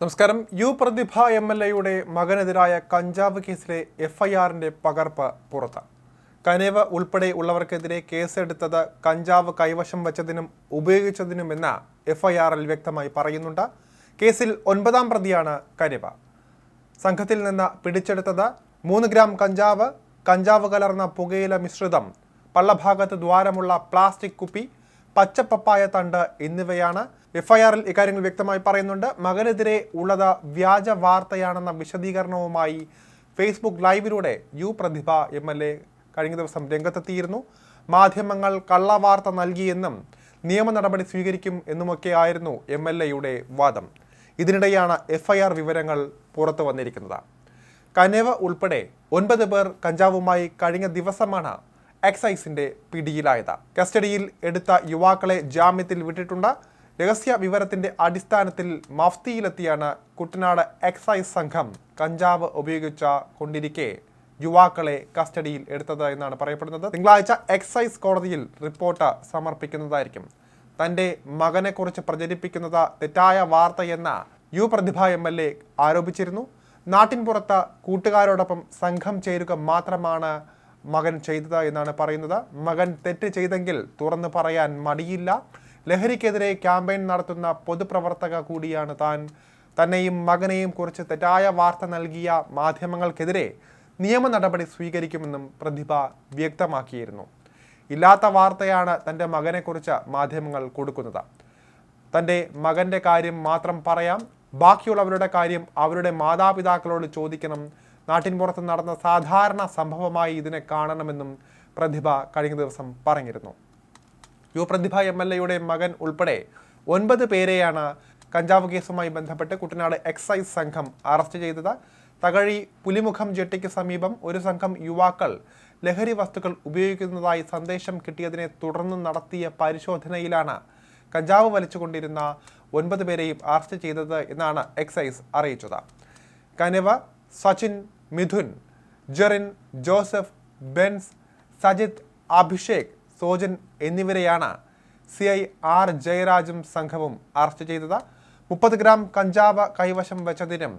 നമസ്കാരം. U Prathibha M L എയുടെ മകനെതിരായ കഞ്ചാവ് കേസിലെ എഫ്ഐആറിന്റെ പകർപ്പ് പുറത്ത്. കനേവ് ഉൾപ്പെടെ ഉള്ളവർക്കെതിരെ കേസെടുത്തത് കഞ്ചാവ് കൈവശം വെച്ചതിനും ഉപയോഗിച്ചതിനും എന്ന എഫ്ഐആറിൽ വ്യക്തമായി പറയുന്നുണ്ട്. കേസിൽ ഒൻപതാം പ്രതിയാണ് കനേവ. സംഘത്തിൽ നിന്ന് പിടിച്ചെടുത്തത് മൂന്ന് ഗ്രാം കഞ്ചാവ് കഞ്ചാവ് കലർന്ന പുകയില മിശ്രിതം പള്ളഭാഗത്ത് ദ്വാരമുള്ള പ്ലാസ്റ്റിക് കുപ്പി പച്ചപ്പപ്പായ തണ്ട് എന്നിവയാണ് എഫ്ഐആറിൽ ഇക്കാര്യങ്ങൾ വ്യക്തമായി പറയുന്നുണ്ട്. മകനെതിരെ ഉള്ളത് വ്യാജ വാർത്തയാണെന്ന വിശദീകരണവുമായി Facebook ലൈവിലൂടെ U Prathibha M L A കഴിഞ്ഞ ദിവസം രംഗത്തെത്തിയിരുന്നു. മാധ്യമങ്ങൾ കള്ളവാർത്ത നൽകിയെന്നും നിയമ നടപടി സ്വീകരിക്കും എന്നുമൊക്കെയായിരുന്നു എം എൽ എയുടെ വാദം. ഇതിനിടെയാണ് എഫ്ഐആർ വിവരങ്ങൾ പുറത്തു വന്നിരിക്കുന്നത്. കനേവ ഉൾപ്പെടെ ഒൻപത് പേർ കഞ്ചാവുമായി കഴിഞ്ഞ ദിവസമാണ് എക്സൈസിന്റെ പിടിയിലായത്. കസ്റ്റഡിയിൽ എടുത്ത യുവാക്കളെ ജാമ്യത്തിൽ വിട്ടിട്ടുണ്ട്. രഹസ്യ വിവരത്തിന്റെ അടിസ്ഥാനത്തിൽ മഫ്തിയിലെത്തിയാണ് കുട്ടനാട് എക്സൈസ് സംഘം കഞ്ചാവ് ഉപയോഗിച്ച കൊണ്ടിരിക്കെ യുവാക്കളെ കസ്റ്റഡിയിൽ എടുത്തത് എന്നാണ് പറയപ്പെടുന്നത്. തിങ്കളാഴ്ച എക്സൈസ് കോടതിയിൽ റിപ്പോർട്ട് സമർപ്പിക്കുന്നതായിരിക്കും. തന്റെ മകനെക്കുറിച്ച് പ്രചരിപ്പിക്കുന്നത് തെറ്റായ വാർത്തയെന്ന U Prathibha M L A ആരോപിച്ചിരുന്നു. നാട്ടിൻപുറത്ത് കൂട്ടുകാരോടൊപ്പം സംഘം ചേരുക മാത്രമാണ് മകൻ ചെയ്തത് എന്നാണ് പറയുന്നത്. മകൻ തെറ്റ് ചെയ്തെങ്കിൽ തുറന്നു പറയാൻ മടിയില്ല. ലഹരിക്കെതിരെ ക്യാമ്പയിൻ നടത്തുന്ന പൊതുപ്രവർത്തക കൂടിയാണ് താൻ. തന്നെയും മകനെയും കുറിച്ച് തെറ്റായ വാർത്ത നൽകിയ മാധ്യമങ്ങൾക്കെതിരെ നിയമ നടപടി സ്വീകരിക്കുമെന്നും പ്രതിഭ വ്യക്തമാക്കിയിരുന്നു. ഇല്ലാത്ത വാർത്തയാണ് തന്റെ മകനെക്കുറിച്ച് മാധ്യമങ്ങൾ കൊടുക്കുന്നത്. തന്റെ മകന്റെ കാര്യം മാത്രം പറയാം. ബാക്കിയുള്ളവരുടെ കാര്യം അവരുടെ മാതാപിതാക്കളോട് ചോദിക്കണം. നാട്ടിൻപുറത്ത് നടന്ന സാധാരണ സംഭവമായി ഇതിനെ കാണണമെന്നും പ്രതിഭ കഴിഞ്ഞ ദിവസം പറഞ്ഞിരുന്നു. യു പ്രതിഭ എം എൽ എയുടെ മകൻ ഉൾപ്പെടെ ഒൻപത് പേരെയാണ് കഞ്ചാവ് കേസുമായി ബന്ധപ്പെട്ട് കുട്ടനാട് എക്സൈസ് സംഘം അറസ്റ്റ് ചെയ്തത്. തകഴി പുലിമുഖം ജെട്ടിക്ക് സമീപം ഒരു സംഘം യുവാക്കൾ ലഹരി വസ്തുക്കൾ ഉപയോഗിക്കുന്നതായി സന്ദേശം കിട്ടിയതിനെ തുടർന്ന് നടത്തിയ പരിശോധനയിലാണ് കഞ്ചാവ് വലിച്ചുകൊണ്ടിരുന്ന ഒൻപത് പേരെയും അറസ്റ്റ് ചെയ്തത് എന്നാണ് എക്സൈസ് അറിയിച്ചത്. കനിവ സച്ചിൻ മിഥുൻ ജെറിൻ ജോസഫ് ബെൻസ് സജിത് അഭിഷേക് സോജൻ എന്നിവരെയാണ് സി ഐ ആർ ജയരാജും സംഘവും അറസ്റ്റ് ചെയ്തത്. മുപ്പത് ഗ്രാം കഞ്ചാവ് കൈവശം വെച്ചതിനും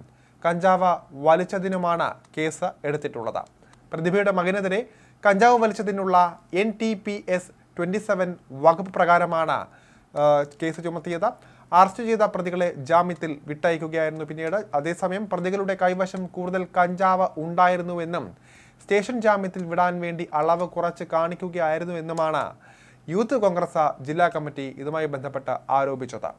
കഞ്ചാവ് വലിച്ചതിനുമാണ് കേസ് എടുത്തിട്ടുള്ളത്. പ്രതിഭയുടെ മകനെതിരെ കഞ്ചാവ് വലിച്ചതിനുള്ള N D P S twenty seven വകുപ്പ് പ്രകാരമാണ് കേസ് ചുമത്തിയത്. അറസ്റ്റ് ചെയ്ത പ്രതികളെ ജാമ്യത്തിൽ വിട്ടയക്കുകയായിരുന്നു പിന്നീട്. അതേസമയം പ്രതികളുടെ കൈവശം കൂടുതൽ കഞ്ചാവ് ഉണ്ടായിരുന്നുവെന്നും സ്റ്റേഷൻ ജാമ്യത്തിൽ വിടാൻ വേണ്ടി അളവ് കുറച്ച് കാണിക്കുകയായിരുന്നുവെന്നുമാണ് യൂത്ത് കോൺഗ്രസ് ജില്ലാ കമ്മിറ്റി ഇതുമായി ബന്ധപ്പെട്ട് ആരോപിച്ചത്.